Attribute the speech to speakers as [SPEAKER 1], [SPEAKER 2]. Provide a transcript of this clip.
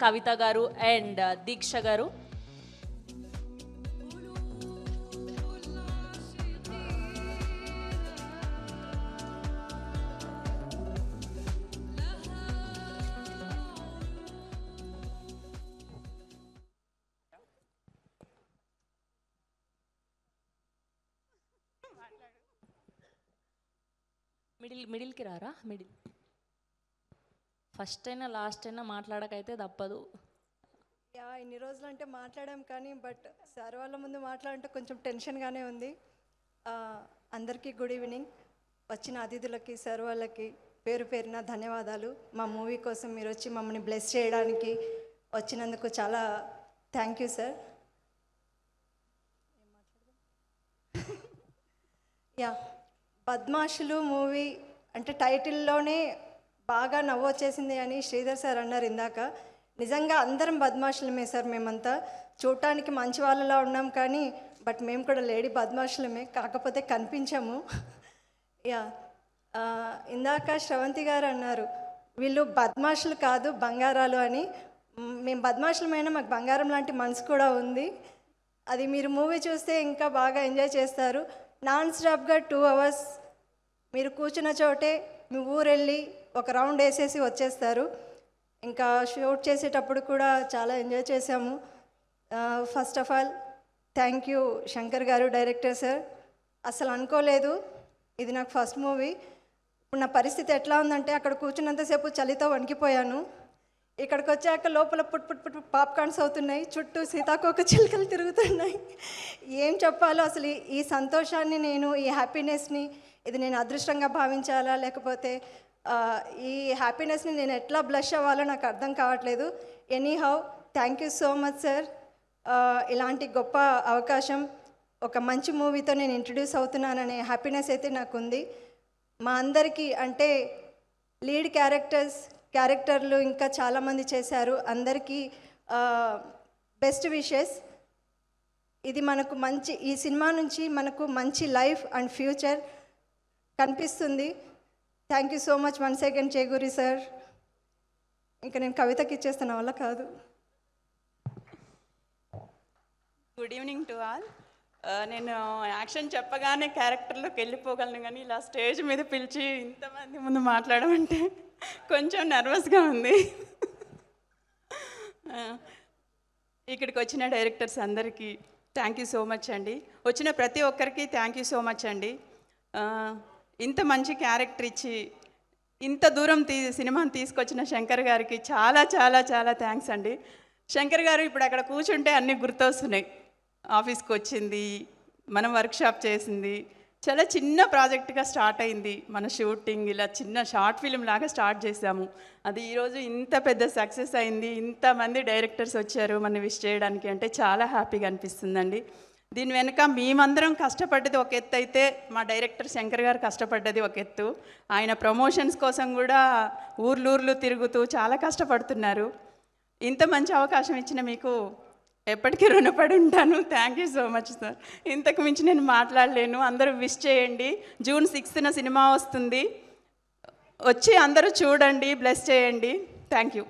[SPEAKER 1] కవిత గారు అండ్ దీక్ష గారు మిడిల్ మిడిల్కి రారా మిడిల్ ఫస్ట్ అయినా లాస్ట్ అయినా మాట్లాడకైతే తప్పదు.
[SPEAKER 2] యా ఇన్ని రోజులు అంటే మాట్లాడాం కానీ బట్ సార్ వాళ్ళ ముందు మాట్లాడంటే కొంచెం టెన్షన్గానే ఉంది. అందరికీ గుడ్ ఈవినింగ్. వచ్చిన అతిథులకి సార్ వాళ్ళకి పేరు పేరున ధన్యవాదాలు. మా మూవీ కోసం మీరు వచ్చి మమ్మల్ని బ్లెస్ చేయడానికి వచ్చినందుకు చాలా థ్యాంక్ యూ సార్. యా పద్మాషులు మూవీ అంటే టైటిల్లోనే బాగా నవ్వు వచ్చేసింది అని శ్రీధర్ సార్ అన్నారు ఇందాక. నిజంగా అందరం బద్మాషులమే సార్ మేమంతా. చూడటానికి మంచి వాళ్ళలా ఉన్నాం కానీ బట్ మేము కూడా లేడీ బద్మాషులమే కాకపోతే కనిపించాము. యా ఇందాక శ్రవంతి గారు అన్నారు వీళ్ళు బద్మాషులు కాదు బంగారాలు అని. మేము బద్మాషులమైనా మాకు బంగారం లాంటి మనసు కూడా ఉంది. అది మీరు మూవీ చూస్తే ఇంకా బాగా ఎంజాయ్ చేస్తారు. నాన్ స్టాప్గా టూ అవర్స్ మీరు కూర్చున్న చోటే మీ ఊరెళ్ళి ఒక రౌండ్ వేసేసి వచ్చేస్తారు. ఇంకా షూట్ చేసేటప్పుడు కూడా చాలా ఎంజాయ్ చేసాము first of all thank you Shankar garu director sir. అసలు అనుకోలేదు ఇది నాకు ఫస్ట్ మూవీ. ఇప్పుడు నా పరిస్థితి ఎట్లా ఉందంటే అక్కడ కూర్చున్నంతసేపు చలితో వణికిపోయాను. ఇక్కడికి వచ్చాక లోపల పుట్ పుట్ పుట్ పాప్కార్న్స్ అవుతున్నాయి. చుట్టూ సీతాకోక చిలుకలు తిరుగుతున్నాయి. ఏం చెప్పాలో అసలు ఈ- సంతోషాన్ని నేను ఈ హ్యాపీనెస్ని ఇది నేను అదృష్టంగా భావించాలా లేకపోతే ఈ హ్యాపీనెస్ని నేను ఎట్లా బ్లష్ అవ్వాలో నాకు అర్థం కావట్లేదు. Anyhow thank you so much sir ఇలాంటి గొప్ప అవకాశం ఒక మంచి మూవీతో నేను ఇంట్రడ్యూస్ అవుతున్నాననే హ్యాపీనెస్ అయితే నాకు ఉంది మా అందరికీ అంటే లీడ్ క్యారెక్టర్స్ క్యారెక్టర్లు ఇంకా చాలామంది చేశారు. అందరికీ బెస్ట్ విషెస్ ఇది మనకు మంచి ఈ సినిమా నుంచి మనకు మంచి లైఫ్ అండ్ ఫ్యూచర్ కనిపిస్తుంది. Thank you so much one second Cheguri sir ఇంకా నేను కవితకి ఇచ్చేస్తున్న వల్ల కాదు.
[SPEAKER 3] గుడ్ ఈవినింగ్ టు ఆల్ నేను యాక్షన్ చెప్పగానే క్యారెక్టర్లోకి వెళ్ళిపోగలను కానీ ఇలా స్టేజ్ మీద పిలిచి ఇంతమంది ముందు మాట్లాడమంటే కొంచెం నర్వస్గా ఉంది. Uh, ఇక్కడికి వచ్చిన డైరెక్టర్స్ అందరికీ థ్యాంక్ యూ సో మచ్ అండి. వచ్చిన ప్రతి ఒక్కరికి థ్యాంక్ యూ సో మచ్ అండి. Uh, ఇంత మంచి క్యారెక్టర్ ఇచ్చి ఇంత దూరం తీ సినిమాని తీసుకొచ్చిన శంకర్ గారికి చాలా చాలా చాలా థ్యాంక్స్ అండి. శంకర్ గారు ఇప్పుడు అక్కడ కూర్చుంటే అన్నీ గుర్తొస్తున్నాయి. ఆఫీస్కి వచ్చింది మనం వర్క్షాప్ చేసింది చాలా చిన్న ప్రాజెక్ట్గా స్టార్ట్ అయింది. మన షూటింగ్ ఇలా చిన్న షార్ట్ ఫిల్మ్ లాగా స్టార్ట్ చేసాము అది ఈరోజు ఇంత పెద్ద సక్సెస్ అయింది ఇంతమంది డైరెక్టర్స్ వచ్చారు మన విష్ చేయడానికి అంటే చాలా హ్యాపీగా అనిపిస్తుందండి. దీని వెనుక మేమందరం కష్టపడ్డది ఒక ఎత్తు అయితే మా డైరెక్టర్ శంకర్ గారు కష్టపడ్డది ఒక ఎత్తు. ఆయన ప్రమోషన్స్ కోసం కూడా ఊర్లూర్లు తిరుగుతూ చాలా కష్టపడుతున్నారు. ఇంత మంచి అవకాశం ఇచ్చిన మీకు ఎప్పటికీ రుణపడి ఉంటాను. Thank you so much sir ఇంతకు మించి నేను మాట్లాడలేను. అందరూ విష్ చేయండి. జూన్ సిక్స్త్న సినిమా వస్తుంది. వచ్చి అందరూ చూడండి బ్లెస్ చేయండి. Thank you